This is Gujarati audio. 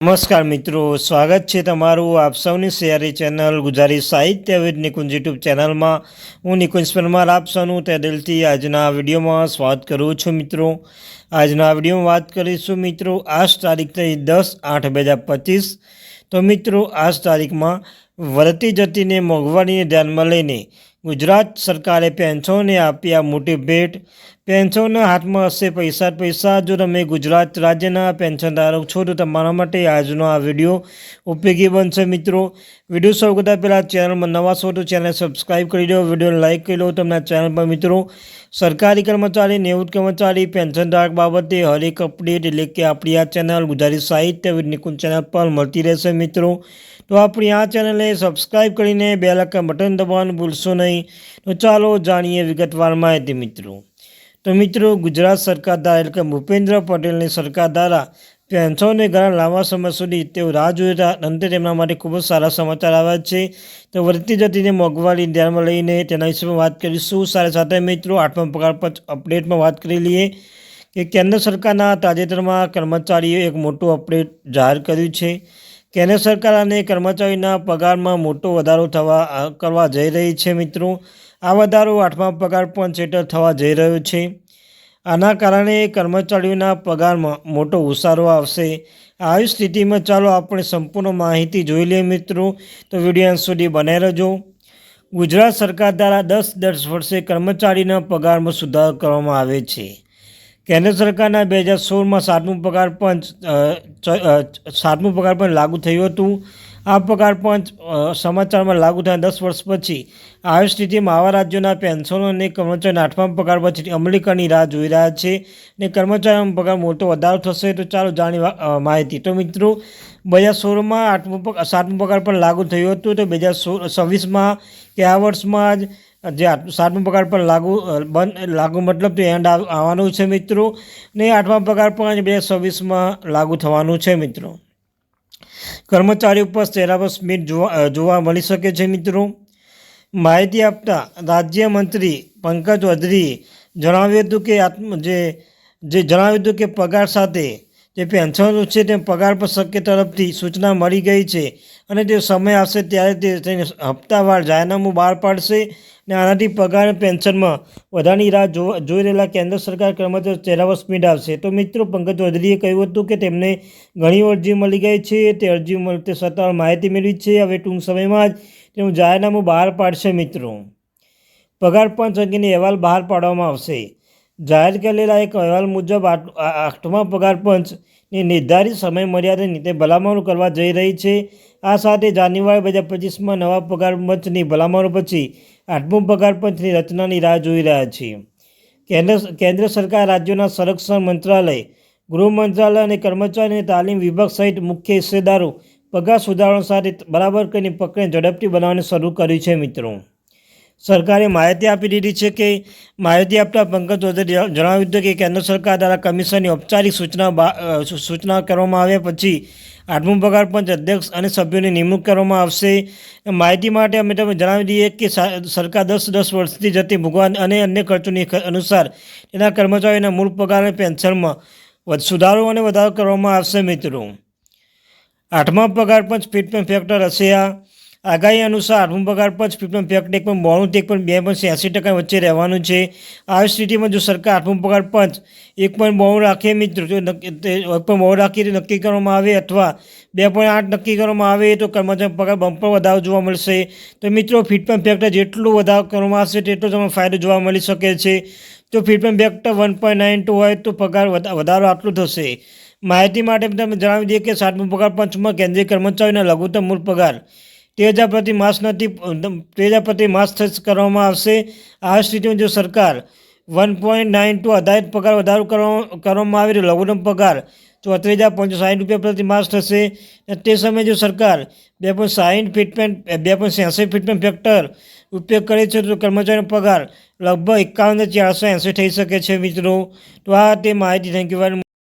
નમસ્કાર મિત્રો, સ્વાગત છે તમારું આપ સૌની સિયારી ચેનલ ગુજરાતી સાહિત્ય વિદ નિકુંજ યુટ્યુબ ચેનલમાં. હું નિકુંજ પરમાર, આપ સૌનું તે દિલથી આજના વિડીયોમાં સ્વાગત કરું છું મિત્રો. આજના વિડીયોમાં વાત કરીશું મિત્રો, આજ તારીખ થઈ દસ આઠ બે હજાર પચીસ. તો મિત્રો, આજ તારીખમાં વધતી જતીને મોંઘવારીને ધ્યાનમાં લઈને ગુજરાત સરકારે પેન્શનને આપ્યા મોટી ભેટ. પેન્શનના હાથમાં હશે પૈસા પૈસા. જો તમે ગુજરાત રાજ્યના પેન્શનધારક છો, તો તમારા માટે આજનો આ વીડિયો ઉપયોગી બનશે મિત્રો. વીડિયો શરૂ કરતાં પહેલાં ચેનલમાં નવા છો, તો ચેનલ સબસ્ક્રાઈબ કરી દો. વીડિયો લાઇક કરી દો તમને ચેનલ પર મિત્રો. સરકારી કર્મચારી નિવૃત્ત કર્મચારી પેન્શનધારક બાબતે હરેક અપડેટ એટલે કે આપણી આ ચેનલ ગુજરાતી સાહિત્ય નિકુંજ ચેનલ પર મળતી રહેશે મિત્રો. તો આપણી આ ચેનલને સબસ્ક્રાઈબ કરીને બે લાખ બટન દબાવવાનું ભૂલશો નહીં. તો ચાલો જાણીએ વિગતવાર માહિતી મિત્રો. તો મિત્રો, ગુજરાત સરકાર દ્વારા એટલે કે ભૂપેન્દ્ર પટેલની સરકાર દ્વારા પેન્શનને ઘણા લાંબા સમય સુધી તેઓ રાહ જોઈ રહ્યા અંતે તેમના માટે ખૂબ જ સારા સમાચાર આવ્યા છે. તો વધતી જતીને મોંઘવારી ધ્યાનમાં લઈને તેના વિશે વાત કરીશું. સાથે સાથે મિત્રો, આઠમા પગાર પર અપડેટમાં વાત કરી લઈએ કે કેન્દ્ર સરકારના તાજેતરમાં કર્મચારીઓએ એક મોટું અપડેટ જાહેર કર્યું છે. કેન્દ્ર સરકાર અને કર્મચારીના પગારમાં મોટો વધારો થવા કરવા જઈ રહી છે મિત્રો. આ વધારો આઠમા પગાર પંચ હેઠળ થવા જઈ રહ્યો છે. આના કારણે કર્મચારીઓના પગારમાં મોટો ઉસારો આવશે. આવી સ્થિતિમાં ચાલો આપણે સંપૂર્ણ માહિતી જોઈ લઈએ મિત્રો. તો વીડિયો અંત સુધી બનાવી રહેજો. ગુજરાત સરકાર દ્વારા દસ દસ વર્ષે કર્મચારીના પગારમાં સુધારો કરવામાં આવે છે. કેન્દ્ર સરકારના બે હજાર સોળમાં સાતમું પગાર પણ સાતમું પગાર પણ લાગુ થયું હતું. આ પગાર પંચ સમાચારમાં લાગુ થયા દસ વર્ષ પછી. આવી સ્થિતિમાં આવા રાજ્યોના પેન્શનો અને કર્મચારીના આઠમા પગાર પછી અમલીકરણની રાહ જોઈ રહ્યા છે અને કર્મચારીઓનો પગાર મોટો વધારો થશે તો ચાલો જાણી માહિતી. તો મિત્રો, બે હજાર સોળમાં આઠમું સાતમો પગાર પણ લાગુ થયું હતું તો બે હજાર સોળ, છવ્વીસમાં કે આ વર્ષમાં જ, જે સાતમું પગાર પણ લાગુ બંધ લાગુ મતલબ તો એન્ડ આવવાનું છે મિત્રો. ને આઠમા પગાર પણ બે હજાર છવ્વીસમાં લાગુ થવાનું છે મિત્રો. કર્મચારી ઉપર પર સ્મિત જોવા જોવા મળી શકે છે, મિત્રો. માહિતી આપતા રાજ્યમંત્રી પંકજ અધરીએ જણાવ્યું હતું કે આત્મ જે જે જણાવ્યું હતું કે પગાર સાથે જે પેન્શનો છે તે પગાર પર શક્ય તરફથી સૂચના મળી ગઈ છે અને તે સમય આવશે ત્યારે તે તેને હપ્તાવાર જાહેરનામું બહાર પાડશે અને આનાથી પગાર પેન્શનમાં વધારાની રાહ જોઈ રહેલા કેન્દ્ર સરકાર કર્મચારીઓ ચહેરા પર સ્પીડ આવશે. તો મિત્રો, પંકજ ચૌધરીએ કહ્યું હતું કે તેમને ઘણી અરજી મળી ગઈ છે. તે અરજી મળતે સત્તાવાર માહિતી મેળવી છે. હવે ટૂંક સમયમાં જ તેનું જાહેરનામું બહાર પાડશે મિત્રો. પગાર પંચ અંગેની અહેવાલ બહાર પાડવામાં આવશે. જાહેર કરેલા એક અહેવાલ મુજબ આઠમા પગાર પંચની નિર્ધારિત સમય મર્યાદા નીતે ભલામણો કરવા જઈ રહી છે. આ સાથે જાન્યુઆરી બે હજાર પચીસમાં નવા પગાર પંચની ભલામણો પછી આઠમું પગાર પંચની રચનાની રાહ જોઈ રહ્યા છે કેન્દ્ર કેન્દ્ર સરકાર રાજ્યોના સંરક્ષણ મંત્રાલય, ગૃહ મંત્રાલય અને કર્મચારી તાલીમ વિભાગ સહિત મુખ્ય હિસ્સેદારો પગાર સુધારણા સાથે બરાબર કરીને પકડને ઝડપથી બનાવવાનું શરૂ કર્યું છે મિત્રો. સરકારે માહિતી આપી દીધી છે કે માહિતી આપતા પંકજ ચૌધરીએ જણાવ્યું હતું કે કેન્દ્ર સરકાર દ્વારા કમિશનની ઔપચારિક સૂચના સૂચના કરવામાં આવ્યા પછી આઠમું પગાર પંચ અધ્યક્ષ અને સભ્યોની નિમણૂક કરવામાં આવશે. માહિતી માટે અમે તમે જણાવી દઈએ કે સરકાર દસ દસ વર્ષથી જતી ભૂગવાન અને અન્ય ખર્ચોની અનુસાર તેના કર્મચારીઓના મૂળ પગાર અને પેન્શનમાં સુધારો અને વધારો કરવામાં આવશે મિત્રો. આઠમા પગાર પંચ ફિટમેન્ટ ફેક્ટર હશે આ. આગાહી અનુસાર પગાર પંચ ફેક્ટ એક પણ બોણું એક પણ બે પણ છ્યાસી ટકા વચ્ચે રહેવાનું છે. આવી સ્થિતિમાં જો સરકાર પગાર પંચ, એક પણ બોણું રાખે મિત્રો, જો એક પણ બોણું રાખી નક્કી કરવામાં આવે અથવા બે પોઈન્ટ આઠ નક્કી કરવામાં આવે તો કર્મચારી પગાર બમ્પર વધારો જોવા મળશે. તો મિત્રો ફિટમેન્ટ ફેક્ટર જેટલું વધારો કરવામાં આવશે તેટલો તમને ફાયદો જોવા મળી શકે છે. જો fitment factor one point nine two હોય તો પગાર વધારો આટલું થશે. માહિતી માટે તમે જણાવી દઈએ કે સાતમું પગાર પંચમાં કેન્દ્રીય કર્મચારીના લઘુત્તમ મૂળ પગાર તે પ્રતિ માસ નથી તે હજાર પ્રતિ માસ કરવામાં આવશે. આ સ્થિતિમાં જો સરકાર વન પોઈન્ટ નાઇન ટુ આધારિત પગાર વધારો કરવામાં આવે રહ્યો, લઘુત્તમ પગાર ચોત્રીસ હજાર પાંચસો સાઠ રૂપિયા પ્રતિ માસ થશે. તે સમયે જો સરકાર બે પોઈન્ટ સાઠ ફીટમેન્ટ, બે પોઈન્ટ છ્યાસી ફીટમેન્ટ ફેક્ટર ઉપયોગ કરે છે, તો કર્મચારીનો પગાર લગભગ એકાવન ચારસો એંસી થઈ શકે છે, મિત્રો. તો આ તે માહિતી. Thank you very